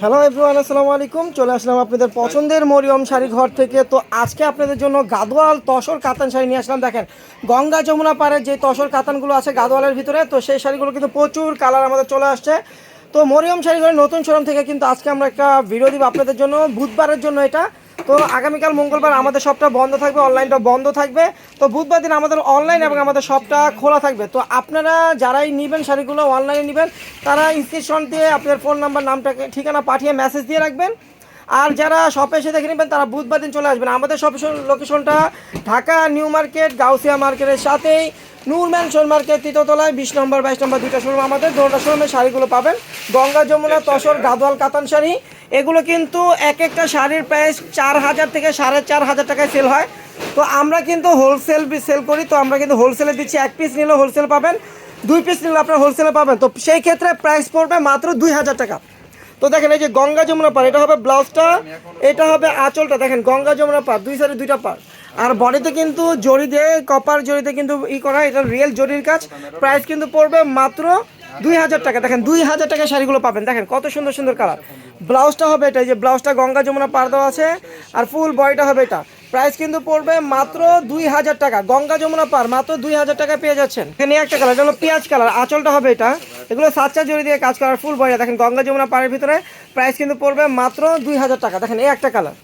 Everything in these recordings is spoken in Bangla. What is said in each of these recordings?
হ্যালো এভরিওয়ান আসসালামু আলাইকুম। চলে আসলাম আপনাদের পছন্দের মরিয়ম শাড়ি ঘর থেকে। তো আজকে আপনাদের জন্য গাদোয়াল তসর কাতান শাড়ি নিয়ে আসলাম। দেখেন, গঙ্গা যমুনা পাড়ে যে তসর কাতানগুলো আছে গাদোয়ালের ভিতরে, তো সেই শাড়িগুলো কিন্তু প্রচুর কালার আমাদের চলে আসছে। তো মরিয়ম শাড়ি ঘরের নতুন শোরুম থেকে কিন্তু আজকে আমরা একটা ভিডিও দিব আপনাদের জন্য। বুধবারের জন্য এটা। তো আগামীকাল মঙ্গলবার আমাদের শপটা বন্ধ থাকবে অনলাইনটা বন্ধ থাকবে। তো বুধবার দিন আমাদের অনলাইন এবং আমাদের শপটা খোলা থাকবে। তো আপনারা যারাই নেবেন শাড়িগুলো অনলাইনে নেবেন তারা স্ক্রিনশট দিয়ে আপনাদের ফোন নাম্বার নামটাকে ঠিকানা পাঠিয়ে মেসেজ দিয়ে রাখবেন। আর যারা শপে এসে দেখে নেবেন তারা বুধবার দিন চলে আসবেন। আমাদের শপ লোকেশনটা ঢাকা নিউ মার্কেট গাউসিয়া মার্কেটের সাথেই নূর ম্যানশন মার্কেট তৃতীয়তলায় বিশ নম্বর বাইশ নম্বর দুইটা শোরুম আমাদের দুটা শোরুমে শাড়িগুলো পাবেন। গঙ্গা যমুনা তসর গাদোয়াল কাতান শাড়ি। এগুলো কিন্তু এক একটা শাড়ির প্রাইস চার হাজার থেকে সাড়ে চার হাজার টাকায় সেল হয়। তো আমরা কিন্তু হোলসেল সেল করি, তো আমরা কিন্তু হোলসেলে দিচ্ছি। এক পিস নিলে হোলসেল পাবেন, দুই পিস নিলে আপনার হোলসেলে পাবেন। তো সেই ক্ষেত্রে প্রাইস পড়বে মাত্র দুই হাজার টাকা। তো দেখেন এই যে গঙ্গা যমুনা পার এটা হবে ব্লাউজটা এটা হবে আঁচলটা। দেখেন গঙ্গা যমুনা পার দুই সাইডে দুইটা পার আর বডিতে কিন্তু জড়ি দিয়ে কপার জড়িতে কিন্তু ই করা এটা রিয়েল জরির কাজ। প্রাইস কিন্তু পড়বে মাত্র দুই হাজার টাকা। দেখেন, দুই হাজার টাকা শাড়িগুলো পাবেন। দেখেন, কত সুন্দর সুন্দর কালার। ব্লাউজটা হবে এটা যে ব্লাউজটা গঙ্গা যমুনা পার দেওয়া আছে, আর ফুল বডিটা হবে এটা। প্রাইস কিন্তু পড়বে মাত্র দুই হাজার টাকা। গঙ্গা যমুনা পার মাত্র দুই হাজার টাকা পেয়ে যাচ্ছেন। এখানে একটা কালার, এটা হলো পেঁয়াজ কালার। আঁচলটা হবে এটা। এগুলো সাতচা জড়ি দিয়ে কাজ করার ফুল বয়টা দেখেন, গঙ্গা যমুনা পাড়ের ভিতরে প্রাইস কিন্তু পড়বে মাত্র দুই হাজার টাকা। দেখেন, এই একটা কালার।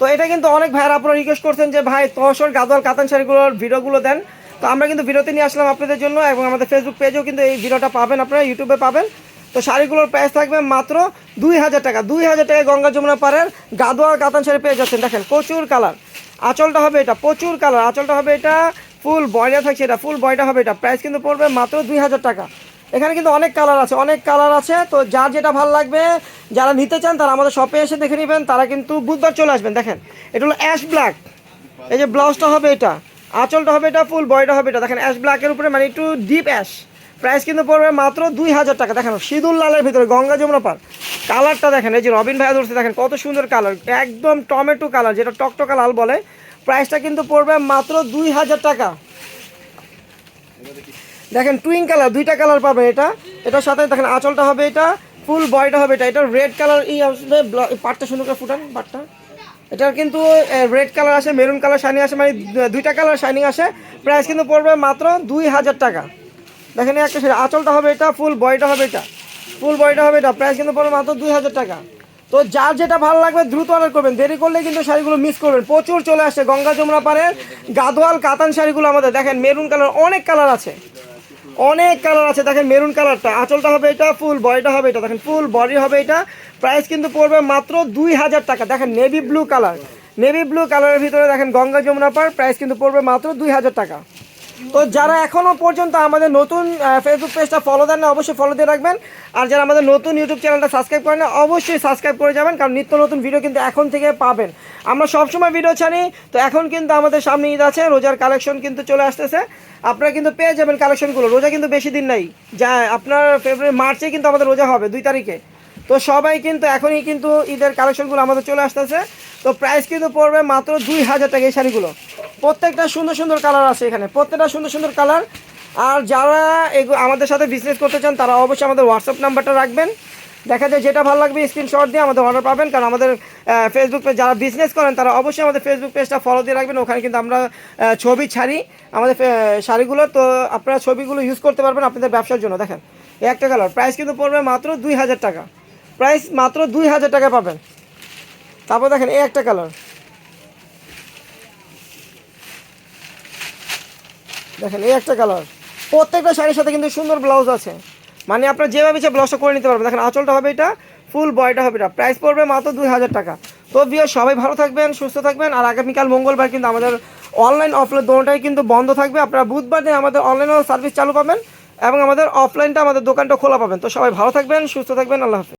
তো এটা কিন্তু অনেক ভাইয়েরা আপনারা রিকোয়েস্ট করছেন যে, ভাই তহসর গাদোয়াল কাতান শাড়িগুলোর ভিডিওগুলো দেন। তো আমরা কিন্তু ভিডিওতে নিয়ে আসলাম আপনাদের জন্য এবং আমাদের ফেসবুক পেজেও কিন্তু এই ভিডিওটা পাবেন, আপনারা ইউটিউবে পাবেন। তো শাড়িগুলোর প্রাইস থাকবে মাত্র দুই হাজার টাকা, দুই হাজার টাকায় গঙ্গা যমুনা পাড়ের গাদোয়াল কাতান শাড়ি পেয়ে যাচ্ছেন। দেখেন, প্রচুর কালার আঁচলটা হবে এটা, প্রচুর কালার আঁচলটা হবে এটা ফুল বয়টা থাকছে এটা ফুল বয়টা হবে এটা। প্রাইস কিন্তু পড়বে মাত্র দুই হাজার টাকা। এখানে কিন্তু অনেক কালার আছে, অনেক কালার আছে। তো যার যেটা ভালো লাগবে, যারা নিতে চান তারা আমাদের শপে এসে দেখে নেবেন, তারা কিন্তু বুধবার চলে আসবেন। দেখেন, এটা হলো অ্যাশ ব্ল্যাক এই যে ব্লাউজটা হবে এটা। আঁচলটা হবে এটা ফুল বয়টা হবে এটা। দেখেন অ্যাশ ব্ল্যাকের উপরে মানে একটু ডিপ অ্যাশ প্রাইস কিন্তু পড়বে মাত্র দুই হাজার টাকা। দেখেন সিঁদুর লালের ভিতরে, গঙ্গা যমুনা পার। কালারটা দেখেন, এই যে রবিন ভাইয়া ধরছে, দেখেন, কত সুন্দর কালার একদম টমেটো কালার যেটা টকটকা লাল বলে। প্রাইসটা কিন্তু পড়বে মাত্র দুই হাজার টাকা। দেখেন টুইং কালার দুইটা কালার পাবেন এটা। এটার সাথে দেখেন, আঁচলটা হবে এটা ফুল বয়টা হবে এটা। এটা রেড কালার ই আসবে পাটটা সুন্দর করে ফুটান, পাটটা। এটার কিন্তু রেড কালার আসে মেরুন কালার শাইনিং আসে মানে দুইটা কালার শাইনিং আসে। প্রাইস কিন্তু পড়বে মাত্র দুই হাজার টাকা। দেখেন একটা শাড়ি আঁচলটা হবে এটা ফুল বয়টা হবে এটা। ফুল বয়টা হবে এটা প্রাইস কিন্তু পড়বে মাত্র দুই হাজার টাকা। তো যার যেটা ভালো লাগবে দ্রুত অর্ডার করবেন। দেরি করলে কিন্তু শাড়িগুলো মিস করবেন। প্রচুর চলে আসছে গঙ্গা যমুনা পাড়ের গাদোয়াল কাতান শাড়িগুলো আমাদের। দেখেন মেরুন কালার অনেক কালার আছে। অনেক কালার আছে, দেখেন মেরুন কালারটা আঁচলটা হবে এটা ফুল বডিটা হবে এটা। দেখেন ফুল বডি হবে এটা। প্রাইস কিন্তু পড়বে মাত্র দুই হাজার টাকা। দেখেন navy blue colour navy blue কালারের ভিতরে দেখেন গঙ্গা যমুনা পার প্রাইস কিন্তু পড়বে মাত্র দুই হাজার টাকা। তো যারা এখনও পর্যন্ত আমাদের নতুন ফেসবুক পেজটা ফলো দেন না, অবশ্যই ফলো দিয়ে রাখবেন। আর যারা আমাদের নতুন ইউটিউব চ্যানেলটা সাবস্ক্রাইব করেন না, অবশ্যই সাবস্ক্রাইব করে যাবেন, কারণ নিত্য নতুন ভিডিও কিন্তু এখন থেকে পাবেন। আমরা সবসময় ভিডিও ছাড়ি। তো এখন কিন্তু আমাদের সামনে ঈদ আছে, রোজার কালেকশন কিন্তু চলে আসতেছে। আপনারা কিন্তু পেয়ে যাবেন কালেকশনগুলো রোজা কিন্তু বেশি দিন নাই। যা, আপনার ফেব্রুয়ারি মার্চে কিন্তু আমাদের রোজা হবে, দুই তারিখে। তো সবাই কিন্তু এখনই কিন্তু ঈদের কালেকশনগুলো আমাদের চলে আসতেছে। তো প্রাইস কিন্তু পড়বে মাত্র দুই হাজার টাকা এই শাড়িগুলো। প্রত্যেকটা সুন্দর সুন্দর কালার আছে এখানে। প্রত্যেকটা সুন্দর সুন্দর কালার আর যারা আমাদের সাথে বিজনেস করতে চান, তারা অবশ্যই আমাদের হোয়াটসঅ্যাপ নাম্বারটা রাখবেন। দেখা যায় যেটা ভালো লাগবে স্ক্রিনশট দিয়ে আমাদের অর্ডার পাবেন। কারণ আমাদের ফেসবুক পেজ যারা বিজনেস করেন, তারা অবশ্যই আমাদের ফেসবুক পেজটা ফলো দিয়ে রাখবেন। ওখানে কিন্তু আমরা ছবি ছাড়ি। আমাদের শাড়িগুলো, তো আপনারা ছবিগুলো ইউজ করতে পারবেন আপনাদের ব্যবসার জন্য। দেখেন একটা কালার প্রাইস কিন্তু পড়বে মাত্র দুই হাজার টাকা। প্রাইস মাত্র দুই হাজার টাকা পাবেন। তারপর দেখেন, এই একটা কালার দেখেন, এই একটা কালার প্রত্যেকটা শাড়ির সাথে কিন্তু সুন্দর ব্লাউজ আছে। মানে আপনার যেভাবে সে ব্লাউজটা করে নিতে পারবেন। দেখেন, আঁচলটা হবে এটা ফুল বয়টা হবে এটা। প্রাইস পড়বে মাত্র দুই হাজার টাকা। তো বিয়ে সবাই ভালো থাকবেন, সুস্থ থাকবেন। আর আগামীকাল মঙ্গলবার কিন্তু আমাদের অনলাইন অফলাইন দোনোটাই কিন্তু বন্ধ থাকবে। আপনারা বুধবার দিন আমাদের অনলাইনও সার্ভিস চালু পাবেন এবং আমাদের অফলাইনটা আমাদের দোকানটা খোলা পাবেন। তো সবাই ভালো থাকবেন, সুস্থ থাকবেন। আল্লাহ হাফেজ।